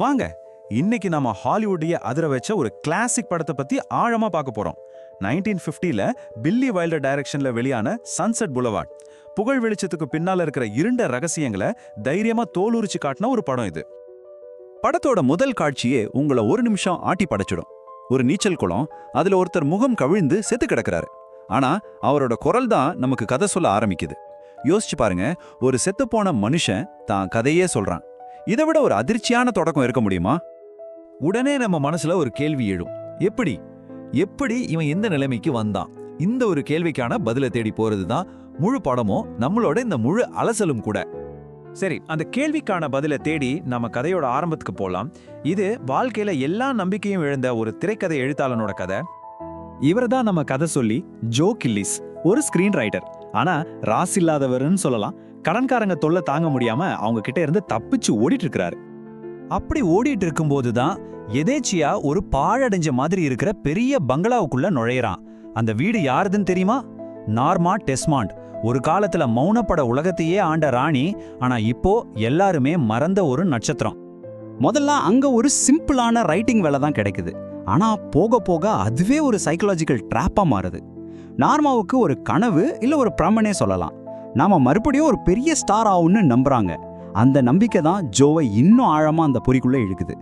வாங்க இன்னைக்கு நாம ஹாலிவுட்டைய அதிர வச்ச ஒரு கிளாசிக் படத்தை பத்தி ஆழமா பார்க்க போறோம். நைன்டீன் ஃபிஃப்டில பில்லி வைல்டர் டைரக்ஷன்ல வெளியான சன்செட் புலவாட் புகழ் வெளிச்சத்துக்கு பின்னால இருக்கிற இருண்ட ரகசியங்களை தைரியமா தோலுரிச்சு காட்டின ஒரு படம் இது. படத்தோட முதல் காட்சியே உங்களை ஒரு நிமிஷம் ஆட்டி படைச்சிடும். ஒரு நீச்சல் குளம் அதுல ஒருத்தர் முகம் கவிழ்ந்து செத்து கிடக்குறாரு. ஆனா அவரோட குரல் தான் நமக்கு கதை சொல்ல ஆரம்பிக்குது. யோசிச்சு பாருங்க ஒரு செத்துப்போன மனுஷன் தான் கதையே சொல்றான். இதை விட ஒரு அதிர்ச்சியான தொடக்கம் இருக்க முடியுமா? உடனே நம்ம மனசுல ஒரு கேள்வி எழும். எப்படி? எப்படி இவன் எந்த நிலைமைக்கு வந்தான்? இந்த ஒரு கேள்விக்கான பதிலை தேடி போறது தான் முழு படமும் நம்மளோட இந்த முழு அலசலும் கூட. சரி அந்த கேள்விக்கான பதிலை தேடி நம்ம கதையோட ஆரம்பத்துக்கு போலாம். இது வாழ்க்கையில எல்லா நம்பிக்கையும் இழந்த ஒரு திரைக்கதை எழுத்தாளனோட கதை. இவர் தான் நம்ம கதை சொல்லி ஜோ கில்லிஸ் ஒரு ஸ்கிரீன் ரைட்டர் ஆனா ராஸ் இல்லாதவர்னு சொல்லலாம். கடன்காரங்க தொல்லை தாங்க முடியாம அவங்க கிட்ட இருந்து தப்பிச்சு ஓடிட்டு இருக்கிறாரு. அப்படி ஓடிட்டு இருக்கும்போது தான் எதேச்சியா ஒரு பாழடைஞ்ச மாதிரி இருக்கிற பெரிய பங்களாவுக்குள்ள நுழையிறான். அந்த வீடு யாருதுன்னு தெரியுமா? Norma Desmond. ஒரு காலத்துல மௌனப்பட உலகத்தையே ஆண்ட ராணி ஆனா இப்போ எல்லாருமே மறந்த ஒரு நட்சத்திரம். முதல்ல அங்க ஒரு சிம்பிளான ரைட்டிங் வேலை தான் கிடைக்குது. ஆனா போக போக அதுவே ஒரு சைக்கலாஜிக்கல் ட்ராப்பா மாறுது. நார்மாவுக்கு ஒரு கனவு இல்ல ஒரு பிரமனே சொல்லலாம். நாம மறுபடியும் ஒரு பெரிய ஸ்டார் ஆகும்னு நம்புறாங்க. அந்த நம்பிக்கை தான் ஜோவை இன்னும் ஆழமா அந்த பொறிக்குள்ள இழுக்குது.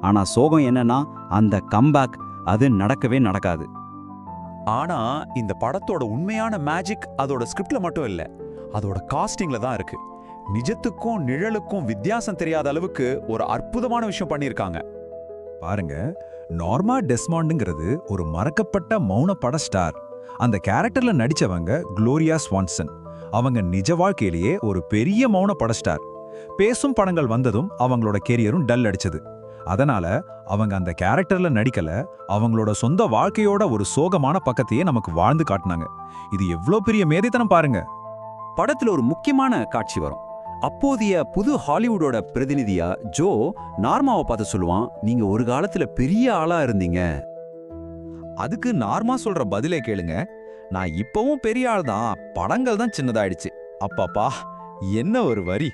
ஆனா சோகம் என்னன்னா அந்த கம்பேக் அது நடக்கவே நடக்காது. ஆனா இந்த படத்தோட உண்மையான மேஜிக் அதோட ஸ்கிரிப்ட்ல மட்டும் இல்ல அதோட காஸ்டிங்ல தான் இருக்கு. நிஜத்துக்கும் நிழலுக்கும் வித்தியாசம் தெரியாத அளவுக்கு ஒரு அற்புதமான விஷயம் பண்ணியிருக்காங்க. பாருங்க நார்மா டெஸ்மாண்டுங்கிறது ஒரு மறக்கப்பட்ட மௌன பட ஸ்டார் அந்த கேரக்டர்ல நடிச்சவங்க குளோரியா ஸ்வான்சன் அவங்க நிஜ வாழ்க்கையிலேயே ஒரு பெரிய மௌன படஸ்டார் பேசும் படங்கள் வந்ததும் அவங்களோட கெரியரும் டல் அடிச்சது. அதனால அவங்க அந்த கேரக்டர்ல நடிக்கல அவங்களோட சொந்த வாழ்க்கையோட ஒரு சோகமான பக்கத்தையே நமக்கு வாழ்ந்து காட்டினாங்க. இது எவ்ளோ பெரிய மேதைத்தனம் பாருங்க. படத்துல ஒரு முக்கியமான காட்சி வரும். அப்போதைய புது ஹாலிவுடோட பிரதிநிதியா ஜோ நார்மாவை பார்த்து சொல்லுவான் நீங்க ஒரு காலத்துல பெரிய ஆளா இருந்தீங்க. அதுக்கு நார்மா சொல்ற பதிலே கேளுங்க. நான் இப்பவும் பெரிய ஆள் தான். படங்கள் தான் சின்னதாயிடுச்சு. அப்பாப்பா என்ன ஒரு வரி.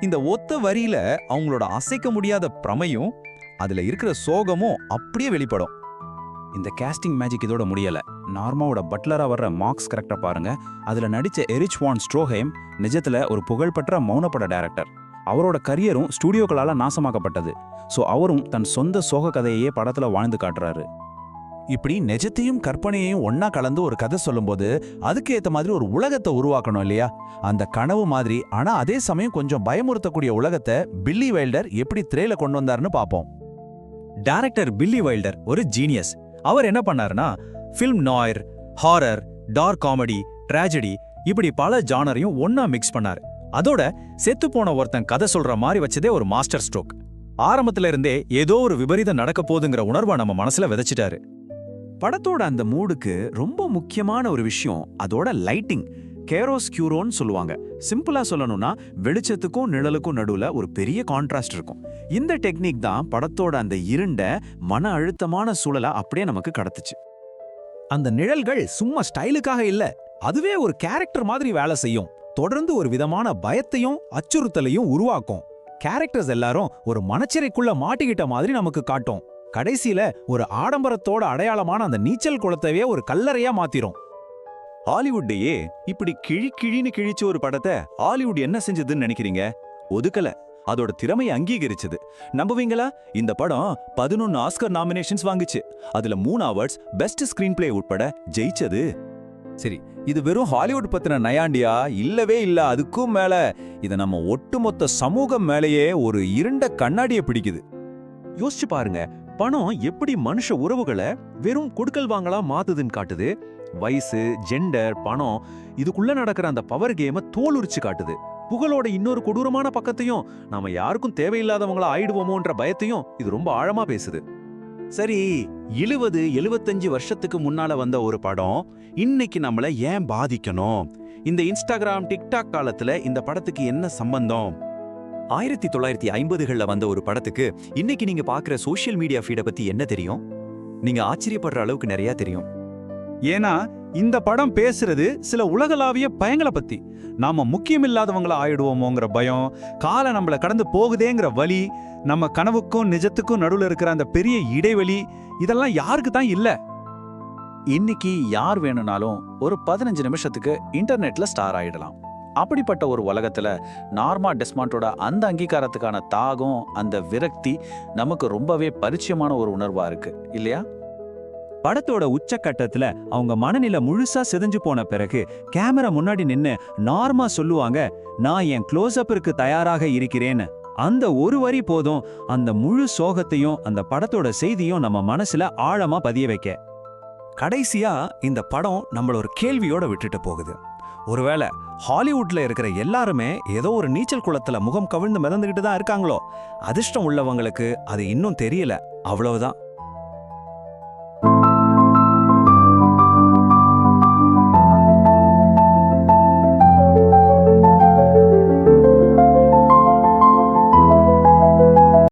இந்த ஒத்த வரியில அவங்களோட அசைக்க முடியாத பிரமையும் அதுல இருக்கிற சோகமும் அப்படியே வெளிப்படும். இந்த கேஸ்டிங் மேஜிக் இதோட முடியல. நார்மாவோட பட்லரா வர்ற மார்க்ஸ் கரெக்டா பாருங்க. அதுல நடிச்ச எரிச் வான் ஸ்ட்ரோஹேம் நிஜத்துல ஒரு புகழ்பெற்ற மௌனப்பட டைரக்டர் அவரோட கரியரும் ஸ்டூடியோக்களால் நாசமாக்கப்பட்டது. ஸோ அவரும் தன் சொந்த சோக கதையையே படத்தில் வாழ்ந்து காட்டுறாரு. இப்படி நிஜத்தையும் கற்பனையையும் ஒன்னா கலந்து ஒரு கதை சொல்லும்போது அதுக்கு ஏத்த மாதிரி ஒரு உலகத்தை உருவாக்கணும் இல்லையா? அந்த கனவு மாதிரி. ஆனா அதே சமயம் கொஞ்சம் பயமுறுத்தக்கூடிய உலகத்தை பில்லி வைல்டர் எப்படி திரையில கொண்டு வந்தாருன்னு பாப்போம். டைரக்டர் பில்லி வைல்டர் ஒரு ஜீனியஸ் அவர் என்ன பண்ணாருன்னா film noir horror dark comedy tragedy இப்படி பல ஜானரையும் ஒன்னா மிக்ஸ் பண்ணாரு. அதோட செத்து போன ஒருத்தன் கதை சொல்ற மாதிரி வச்சதே ஒரு மாஸ்டர் ஸ்ட்ரோக் ஆரம்பத்துல இருந்தே ஏதோ ஒரு விபரீதம் நடக்க போதுங்கிற உணர்வை நம்ம மனசுல விதைச்சிட்டாரு. படத்தோட அந்த மூடுக்கு ரொம்ப முக்கியமான ஒரு விஷயம் அதோட லைட்டிங் கேரோஸ்கியூரோன்னு சொல்லுவாங்க. சிம்பிளா சொல்லணும்னா வெளிச்சத்துக்கும் நிழலுக்கும் நடுவுல ஒரு பெரிய கான்ட்ராஸ்ட் இருக்கும். இந்த டெக்னிக் தான் படத்தோட அந்த இருண்ட மன அழுத்தமான சூழலை அப்படியே நமக்கு கடத்துச்சு. அந்த நிழல்கள் சும்மா ஸ்டைலுக்காக இல்ல அதுவே ஒரு கேரக்டர் மாதிரி வேலை செய்யும். தொடர்ந்து ஒரு விதமான பயத்தையும் அச்சுறுத்தலையும் உருவாக்கும். கேரக்டர்ஸ் எல்லாரும் ஒரு மனச்சிறைக்குள்ள மாட்டிக்கிட்ட மாதிரி நமக்கு காட்டும். கடைசியில ஒரு ஆடம்பரத்தோட அடையாளமான அந்த நீச்சல் குளத்தையே ஒரு கல்லறையா மாத்திரும். ஹாலிவுட்டையே இப்படி கிழி கிழின்னு கிழிச்ச ஒரு படத்தை ஹாலிவுட் என்ன செஞ்சதுன்னு நினைக்கிறீங்க? ஒதுக்கல. அதோட திறமையை அங்கீகரிச்சது. நம்புவீங்களா? இந்த படம் பதினொன்னு ஆஸ்கர் நாமினேஷன்ஸ் வாங்குச்சு. அதுல மூணு அவார்ட்ஸ் பெஸ்ட் ஸ்கிரீன் பிளே உட்பட ஜெயிச்சது. சரி இது வெறும் ஹாலிவுட் பத்தின நயாண்டியா? இல்லவே இல்ல அதுக்கும் மேல. இத நம்ம ஒட்டுமொத்த சமூகம் மேலேயே ஒரு இருண்ட கண்ணாடியை பிடிக்குது. யோசிச்சு பாருங்க பணம் எப்படி மனுஷ உறவுகளை வெறும் கொடுக்கல் வாங்கலா மாத்துதுன்னு காட்டுது? வயசு ஜெண்டர் பணம் இதுக்குள்ள நடக்கிற அந்த பவர் கேமை தோல் உரிச்சு காட்டுது. புகழோட இன்னொரு கொடூரமான பக்கத்தையும் நாம யாருக்கும் தேவையில்லாதவங்களா ஆயிடுவோமோன்ற பயத்தையும் இது ரொம்ப ஆழமா பேசுது. சரி எழுவது எழுவத்தஞ்சு வருஷத்துக்கு முன்னால வந்த ஒரு படம் இன்னைக்கு நம்மள ஏன் பாதிக்கணும்? இந்த இன்ஸ்டாகிராம் டிக்டாக் காலத்துல இந்த படத்துக்கு என்ன சம்பந்தம்? ஆயிரத்தி தொள்ளாயிரத்தி ஐம்பதுகள்ல வந்த ஒரு படத்துக்கு இன்னைக்கு நீங்க பாக்குற சோஷியல் மீடியா ஃபீடை பத்தி என்ன தெரியும்? நீங்க ஆச்சரியப்படுற அளவுக்கு நிறைய தெரியும். ஏன்னா இந்த படம் பேசுறது சில உலகளாவிய பயங்களை பத்தி. நாம முக்கியமில்லாதவங்கள ஆயிடுவோமோங்கிற பயம் காலம் நம்மள கடந்து போகுதேங்கிற வழி நம்ம கனவுக்கும் நிஜத்துக்கும் நடுவுல இருக்கிற அந்த பெரிய இடைவெளி இதெல்லாம் யாருக்கு தான் இல்ல. இன்னைக்கு யார் வேணும்னாலும் ஒரு பதினஞ்சு நிமிஷத்துக்கு இன்டர்நெட்ல ஸ்டார் ஆயிடலாம். அப்படிப்பட்ட ஒரு உலகத்தில் நார்மா டெஸ்மாண்டோட அந்த அங்கீகாரத்துக்கான தாகம் அந்த விரக்தி நமக்கு ரொம்பவே பரிச்சயமான ஒரு உணர்வாக இருக்கு இல்லையா? படத்தோட உச்சக்கட்டத்துல அவங்க மனநிலை முழுசா சிதைஞ்சு போன பிறகு கேமரா முன்னாடி நின்னு நார்மா சொல்லுவாங்க நான் என் க்ளோஸ்அப்பிற்கு தயாராக இருக்கிறேன்னு. அந்த ஒரு வரி போதும் அந்த முழு சோகத்தையும் அந்த படத்தோட செய்தியும் நம்ம மனசுல ஆழமா பதிய வைக்க. கடைசியா இந்த படம் நம்மள ஒரு கேள்வியோட விட்டுட்டு போகுது. ஒருவேளை ஹாலிவுட்ல இருக்கிற எல்லாருமே ஏதோ ஒரு நீச்சல் குளத்துல முகம் கவிழ்ந்து மிதந்துகிட்டு தான் இருக்காங்களோ? அதிர்ஷ்டம் உள்ளவங்களுக்கு அது இன்னும் தெரியல. அவ்வளவுதான்.